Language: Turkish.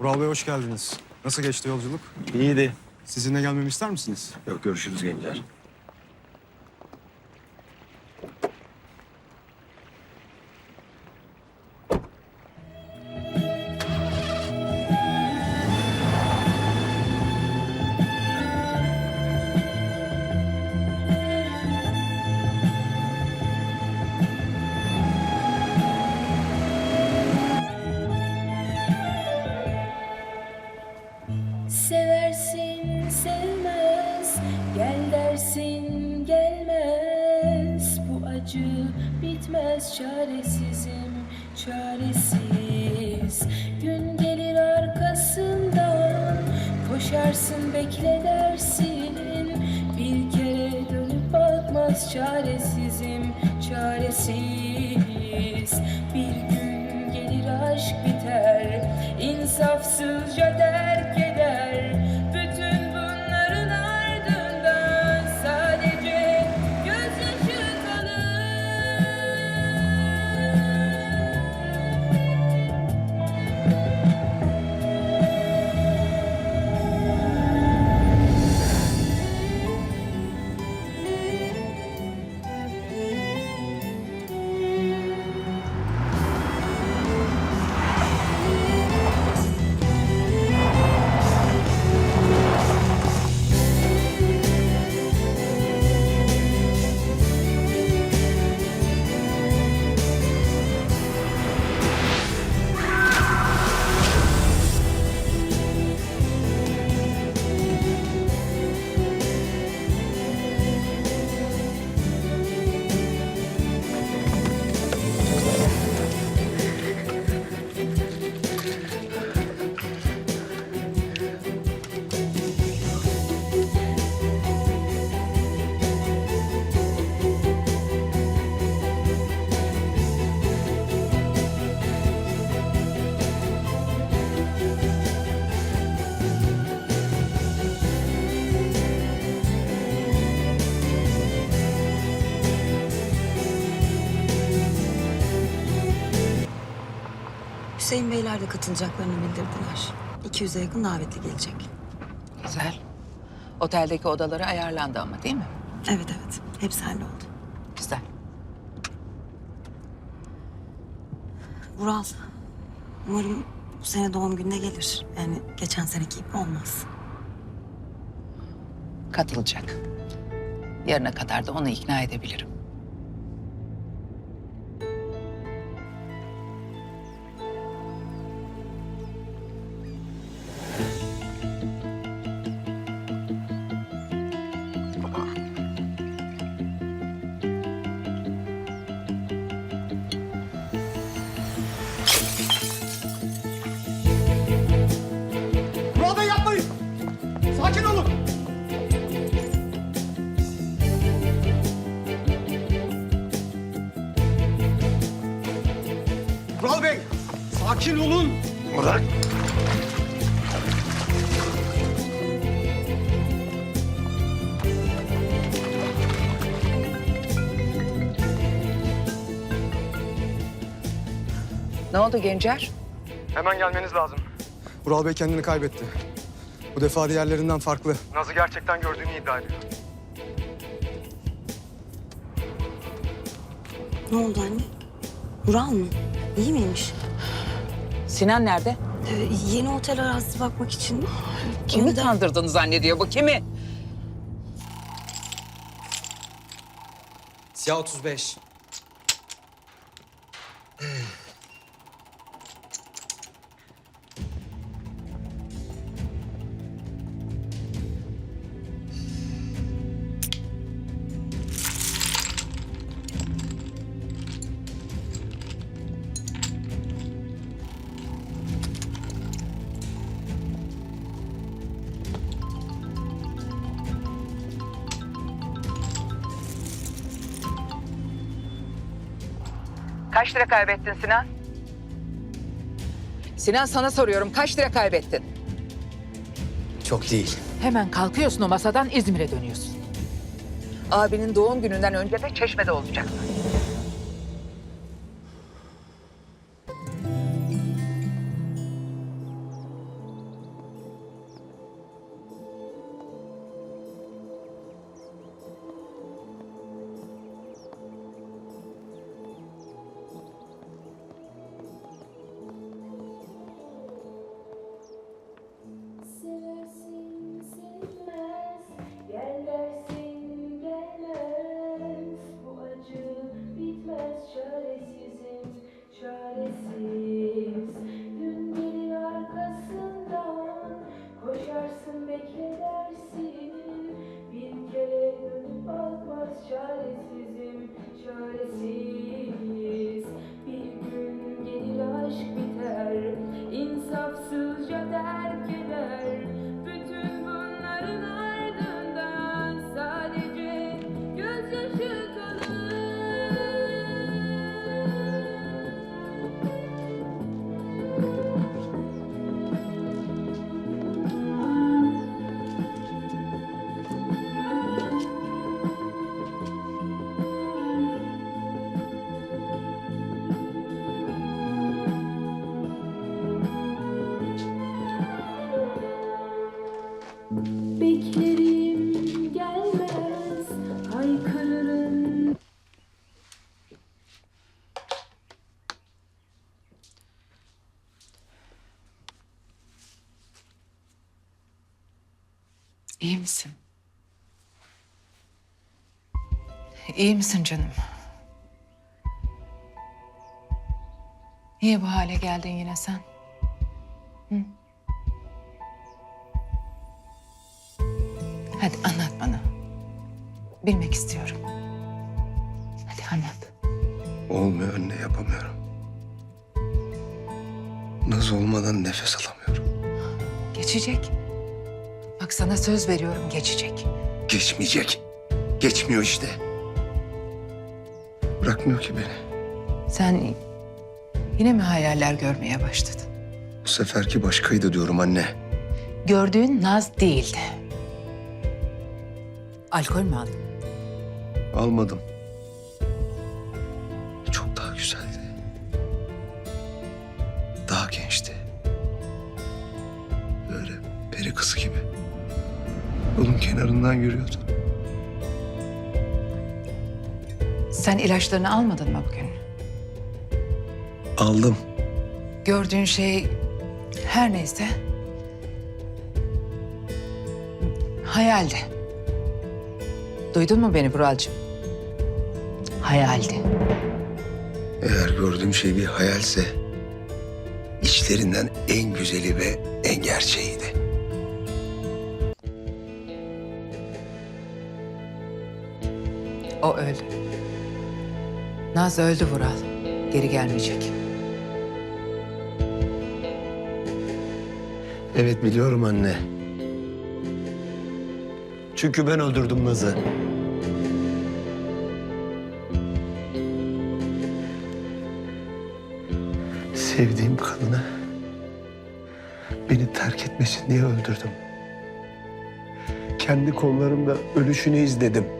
Vural Bey hoş geldiniz. Nasıl geçti yolculuk? İyiydi. Sizinle gelmemi ister misiniz? Yok görüşürüz gençler. Seversin sevmez. Gel dersin gelmez. Bu acı bitmez Çaresizim çaresiz. Gün gelir arkasından Koşarsın bekle dersin. Bir kere dönüp bakmaz Çaresizim çaresiz. Bir gün gelir aşk biter. İnsafsızca terk Hüseyin Beyler de katılacaklarını bildirdiler. 200'e yakın davetli gelecek. Güzel. Oteldeki odaları ayarlandı ama değil mi? Evet evet. Hepsi halloldu. Güzel. Vural, umarım bu sene doğum gününe gelir. Yani geçen seneki gibi olmaz. Katılacak. Yarına kadar da onu ikna edebilirim. Sakin olun. Murat. Ne oldu Gencer? Hemen gelmeniz lazım. Vural Bey kendini kaybetti. Bu defa diğerlerinden farklı. Naz'ı gerçekten gördüğünü iddia ediyor. Ne oldu anne? Vural mı? İyi miymiş? Sinan nerede? Ee, yeni otel arazisi bakmak için... Kimi önden- kandırdığını zannediyor bu? Kimi? Siyah 35. Kaç lira kaybettin Sinan? Sinan sana soruyorum. Kaç lira kaybettin? Çok değil. Hemen kalkıyorsun o masadan İzmir'e dönüyorsun. Abinin doğum gününden önce de Çeşme'de olacaksın. İyi misin? İyi misin canım? Niye bu hale geldin yine sen? Hı? Hadi anlat bana. Bilmek istiyorum. Hadi anlat. Olmuyor anne yapamıyorum. Naz olmadan nefes alamıyorum. Geçecek. Bak sana söz veriyorum geçecek. Geçmeyecek. Geçmiyor işte. Bırakmıyor ki beni. Sen yine mi hayaller görmeye başladın? Bu seferki başkaydı diyorum anne. Gördüğün Naz değildi. Alkol mü aldın? Almadım. Kenarından yürüyordu. Sen ilaçlarını almadın mı bugün? Aldım. Gördüğün şey her neyse hayaldi. Duydun mu beni Buralcığım? Hayaldi. Eğer gördüğüm şey bir hayalse... ...içlerinden en güzeli ve en gerçeğiydi. O öldü. Naz öldü Vural. Geri gelmeyecek. Evet biliyorum anne. Çünkü ben öldürdüm Naz'ı. Sevdiğim kadını beni terk etmesin diye öldürdüm. Kendi kollarımla ölüşünü izledim.